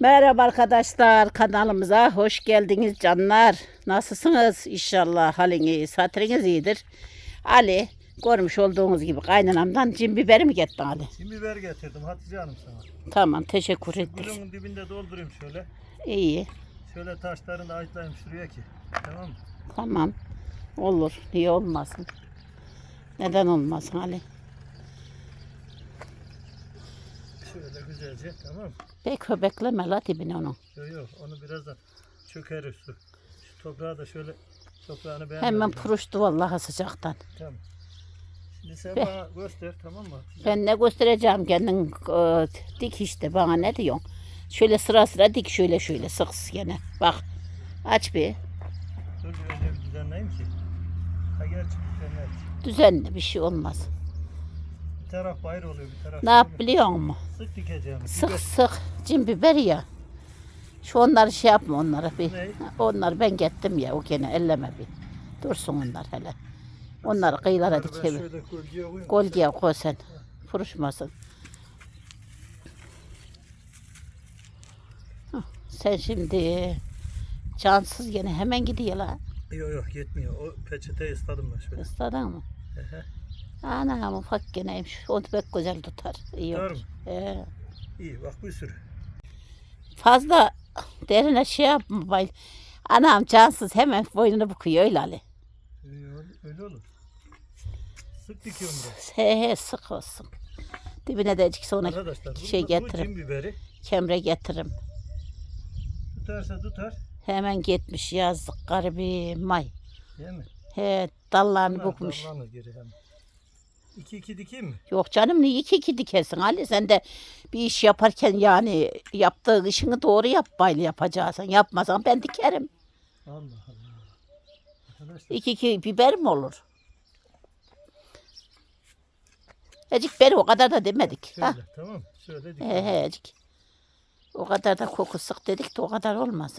Merhaba arkadaşlar kanalımıza hoş geldiniz canlar. Nasılsınız? İnşallah haliniz, hatırınız iyidir. Ali görmüş olduğunuz gibi kaynanamdan cin biberi mi getti Ali? Şimdi biber getirdim Hatice Hanım sana. Tamam teşekkür ettik. Gülümün dibinde doldurayım şöyle. İyi Şöyle taşlarını da ayıtlayayım şuraya ki. Tamam mı? tamam olur niye olmasın. Neden olmasın Ali? Şöyle güzelce tamam mı? Bek bekleme la dibine onun. Yok yok onu birazdan çöker su. Şu toprağı da şöyle toprağını beğenmedim. Hemen puruştu vallahi sıcaktan. Tamam. Şimdi sen Be. bana göster tamam mı? Ben ne göstereceğim kendin e, dik işte bana ne diyorsun? Şöyle sıra sıra dik şöyle şöyle sık sık gene. Bak aç bir. Dur bir önce bir düzenleyeyim ki. Ha gerçi düzenler. Düzenli bir şey olmaz. Bir taraf bayır oluyor bir taraf. Ne yap biliyor musun? Sık dikeceğim. Sık Biber. sık cin biber ya. Şu onları şey yapma onları bir. Ne? Onları ben gittim ya o gene elleme bir. Dursun onlar hele. Onları kıyılara koyayım. Golgeye koy sen. Furuşmasın. Sen şimdi cansız gene hemen gidiyor la. Yok yok yetmiyor. O peçeteyi ısladım ben şöyle. Isladın mı? Ehe. Anam ufak geneymiş. Onu pek güzel tutar. İyi Tutar olur. Ee, İyi bak bir sürü. fazla derine şey yapma. Bay. Anam cansız hemen boynunu büküyor öyle Ali. Öyle, öyle olur. Sık dikiyorum biraz. He he sık olsun. Dibine de azıcık sonra Arkadaşlar bu, şey bu, bu getiririm. cin biberi kemre getiririm. tutarsa tutar. Hemen gitmiş yazdık garibim may. Değil mi? He dallarını Bunlar bükmüş. dallanır geri hemen. İki iki dikeyim mi? Yok canım niye iki iki dikersin Ali sen de bir iş yaparken yani yaptığın işini doğru yap baylı yapacaksın. Yapmasan ben dikerim. Allah Allah. Arkadaşlar İki iki biber mi olur? Ecik beri o kadar da demedik. şöyle Ha? tamam Şöyle He dikelim. he ecik. O kadar da koku sık dedik de o kadar olmaz.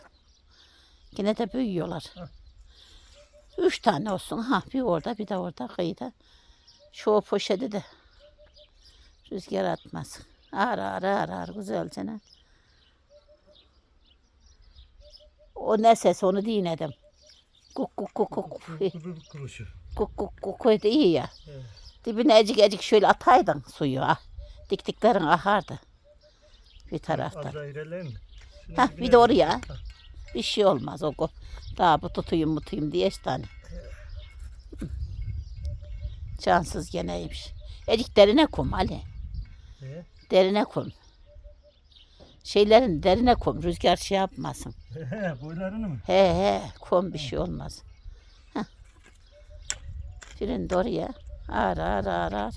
Yine de büyüyorlar. Ha. Üç tane olsun. Ha bir orada bir de orada kıyıda. Şu poşeti de rüzgar atmaz. Ağır ağır ağır ağır güzelce ne. O ne ses onu dinledim. Kuk kuk kuk kuk. Kuzu kuruşu. Kuk kuk kuk kuk da iyi ya. Evet. Dibine ecik ecik şöyle ataydın suyu. Ah. Diktiklerin ahardı. Bir taraftan. Hah, bir de oraya. Bir şey olmaz o. Daha bu tutuyum mutuyum diye işte hani. Cansız geneymiş. Ecik derine kum Ali. he. Derine kum. Şeylerin derine kum. Rüzgar şey yapmasın. He, Boylarını mı? He he kum bir şey olmaz. Heh. Birini de oraya. Ağır ağır ağır ağır.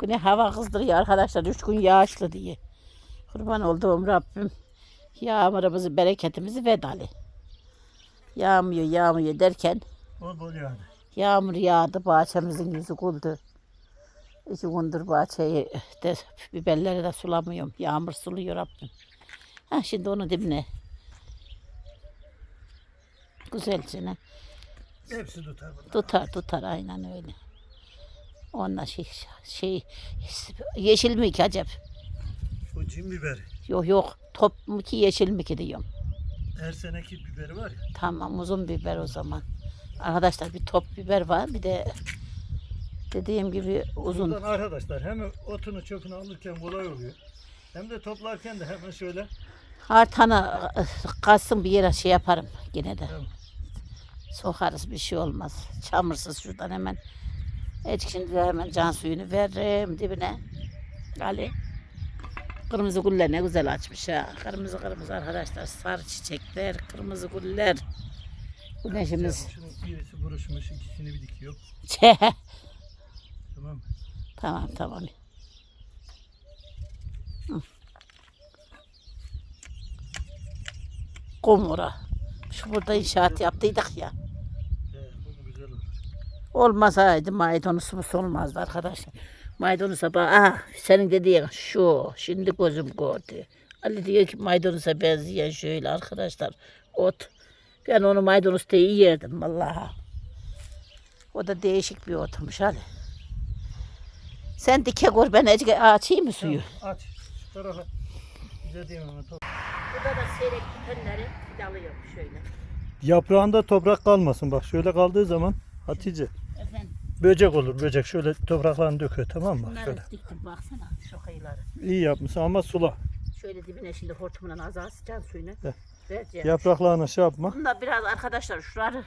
Güne hava kızdırıyor arkadaşlar. Üç gün yağışlı diye. Kurban olduğum Rabbim. Yağmurumuzu, bereketimizi ver Ali. Yağmıyor, yağmıyor derken Bol bol yani. Yağmur yağdı, bahçemizin yüzü güldü. İki gündür bahçeyi de biberleri de sulamıyorum. Yağmur suluyor Rabbim. Ha şimdi onun dibine. Güzelce ne? Hepsi tutar bunlar. Tutar tutar aynen öyle. Onunla şey, şey yeşil mi ki acaba? Bu cin biberi. Yok yok top mu ki yeşil mi ki diyorum. Her seneki biberi var ya. Tamam uzun biber o zaman. Arkadaşlar bir top biber var bir de dediğim gibi uzun. Buradan arkadaşlar hem otunu çöpünü alırken kolay oluyor. Hem de toplarken de hemen şöyle Artana kalsın bir yere şey yaparım yine de. Tamam. Sokarız bir şey olmaz. Çamursuz şuradan hemen. De hemen can suyunu veririm dibine. Ali. Kırmızı güller ne güzel açmış ha. Kırmızı kırmızı arkadaşlar. Sarı çiçekler, kırmızı güller. Güneşimiz. şunun birisi buruşmuş ikisini bir dikiyor. Tamam mı? tamam tamam. Hı. Kumura. Şu burada inşaat yaptıydık ya. Bu. Olmasaydı maydanozumuz olmazdı arkadaşlar. Maydanoza bak, ah senin dediğin şu, şimdi gözüm gördü. Ali diyor ki maydanoza benzeyen şöyle arkadaşlar, ot. Ben onu maydanoz diye yerdim vallahi. O da değişik bir otmuş Ali. Sen dike gör ben açayım mı suyu? Tamam, aç. Şu tarafa dediğim ama top- Burada da seyrek bitenleri dalıyorum şöyle. Yaprağında toprak kalmasın. Bak şöyle kaldığı zaman Hatice Efendim böcek olur böcek. Şöyle topraklarını döküyor tamam mı? Bak bunları şöyle. diktim baksana şu kıyıları. İyi yapmışsın ama sula. Şöyle dibine şimdi hortumundan az az can suyunu Heh. Vereceğim. Yapraklarını şey yapma. Bunda biraz arkadaşlar şuraları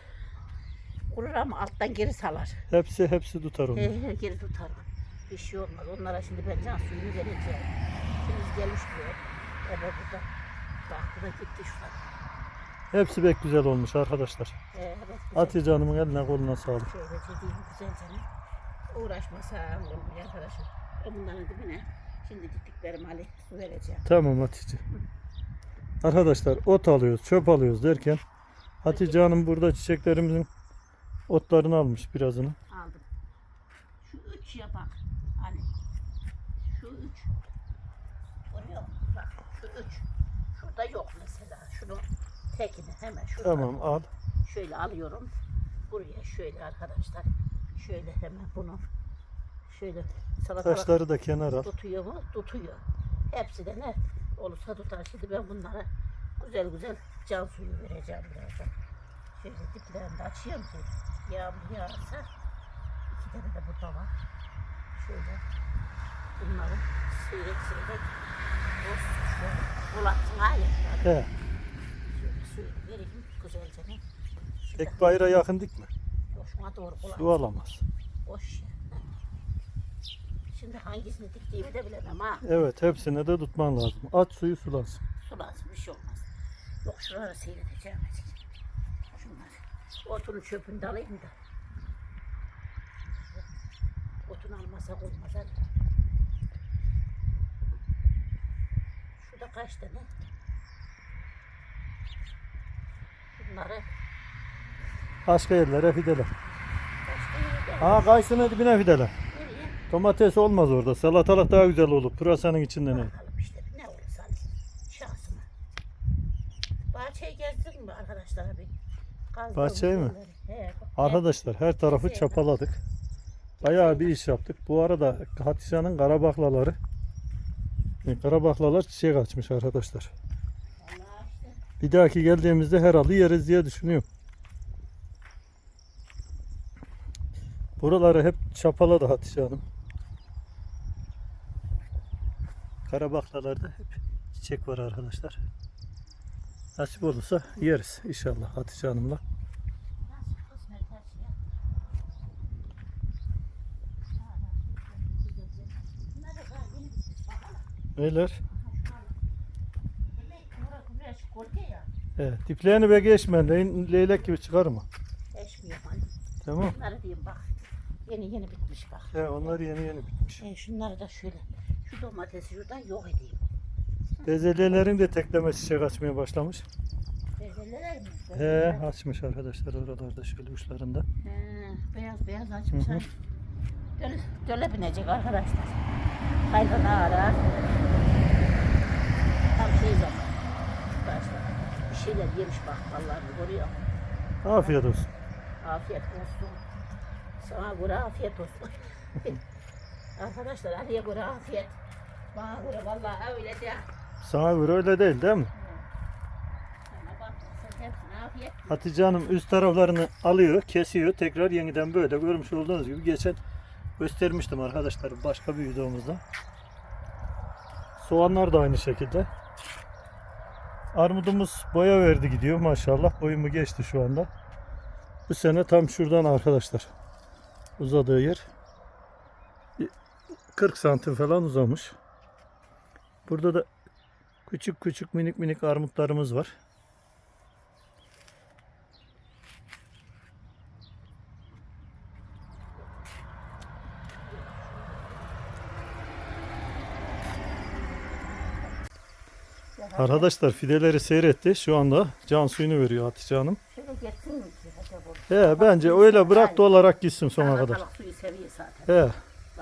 kurur ama alttan geri salar. Hepsi hepsi tutar onu. He, he, geri tutar. Bir şey olmaz. Onlara şimdi ben can suyunu vereceğim. Şimdi gelmiş diyor. Evet burada. Bak bu da gitti şurada. Hepsi pek güzel olmuş arkadaşlar. He, evet. güzel. Hatice Hanım'ın eline koluna sağlık. Şöyle dediğim güzelce uğraşmasa olmuyor arkadaşlar. O bunların dibine şimdi diktiklerim Ali su vereceğim. Tamam Hatice. Arkadaşlar ot alıyoruz, çöp alıyoruz derken Hatice Hanım burada çiçeklerimizin otlarını almış birazını. Aldım. Şu üç ya bak. Hani şu üç. Görüyor musun? Bak şu üç. Şurada yok mesela. Şunu tekini hemen şurada. Tamam al. Şöyle alıyorum. Buraya şöyle arkadaşlar. Şöyle hemen bunu şöyle salatalık Taşları da kenara al. tutuyor mu? Tutuyor. Hepsi de ne olursa tutar. Şimdi ben bunlara güzel güzel can suyu vereceğim birazdan. Şöyle diplerini de açıyorum ki yağmur yağarsa iki tane de burada var. Şöyle bunları seyrek seyrek bulatsın hali. He. Şöyle suyunu vereyim güzelce. ne? Şurada- Ek bayrağı yakın dikme. Yok şuna doğru kulak. Su alamaz. Boş ya. Şimdi hangisini diktiğimi de bilemem ha. Evet hepsine de tutman lazım. Aç suyu sulansın. Sulansın bir şey olmaz. Yok şuraları seyredeceğim azıcık. Şunlar. Otunu çöpünü de alayım da. Otun almasak olmaz hadi. Şurada kaç tane? Bunları Başka yerlere fideler. kaç tane? Ha kayısının dibine fideler. Domates olmaz orada. Salatalık daha güzel olur. Pırasanın içinde ne? Bakalım işte ne olursa şansıma. Bahçeyi gezdin mi arkadaşlar abi? Kazdım Bahçeyi mi? üzerleri. He, Arkadaşlar her tarafı çapaladık. Bayağı bir iş yaptık. Bu arada Hatice'nin karabaklaları e, karabaklalar çiçek açmış arkadaşlar. Vallahi işte Bir dahaki geldiğimizde herhalde yeriz diye düşünüyorum. Buraları hep çapaladı Hatice Hanım. Karabaklalarda hep çiçek var arkadaşlar. Nasip olursa yeriz inşallah Hatice Hanım'la. Neler? Evet, diplerini be geçme. Le- leylek gibi çıkarma. Eşmiyor hani. Tamam. Bunları diyeyim bak. Yeni yeni bitmiş bak. He, onlar yeni yeni bitmiş. E, şunları da şöyle. Şu domatesi şuradan yok edeyim. Bezelyelerin de tekleme çiçek açmaya başlamış. Bezeler mi? He, açmış arkadaşlar oralarda şöyle uçlarında. He, beyaz beyaz açmış. Hı. Döle, döle binecek arkadaşlar. Hayvan ağır Tam şey zaman. Arkadaşlar. Bir şeyler yemiş bak vallahi görüyor. Afiyet olsun. Afiyet olsun. Sana göre afiyet olsun. arkadaşlar Ali'ye göre afiyet. Bana göre vallahi öyle de. Sana göre öyle değil değil mi? Hatice Hanım üst taraflarını alıyor, kesiyor. Tekrar yeniden böyle görmüş olduğunuz gibi geçen göstermiştim arkadaşlar başka bir videomuzda. Soğanlar da aynı şekilde. Armudumuz boya verdi gidiyor maşallah. Boyumu geçti şu anda. Bu sene tam şuradan arkadaşlar. Uzadığı yer. Bir 40 santim falan uzamış. Burada da küçük küçük minik minik armutlarımız var. Arkadaşlar fideleri seyretti. Şu anda can suyunu veriyor Hatice Hanım. He bence öyle bırak da olarak gitsin sona kadar. He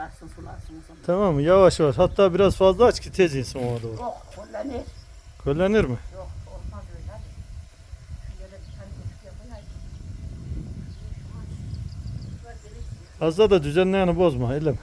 Varsın sularsın o zaman. tamam mı? Yavaş yavaş. Hatta biraz fazla aç ki tez insin ona doğru. Yok kullanır. Köllenir mi? Yok olmaz öyle. hadi. Şöyle bir tane küçük yapayım. Fazla da düzenleyeni bozma. Elleme.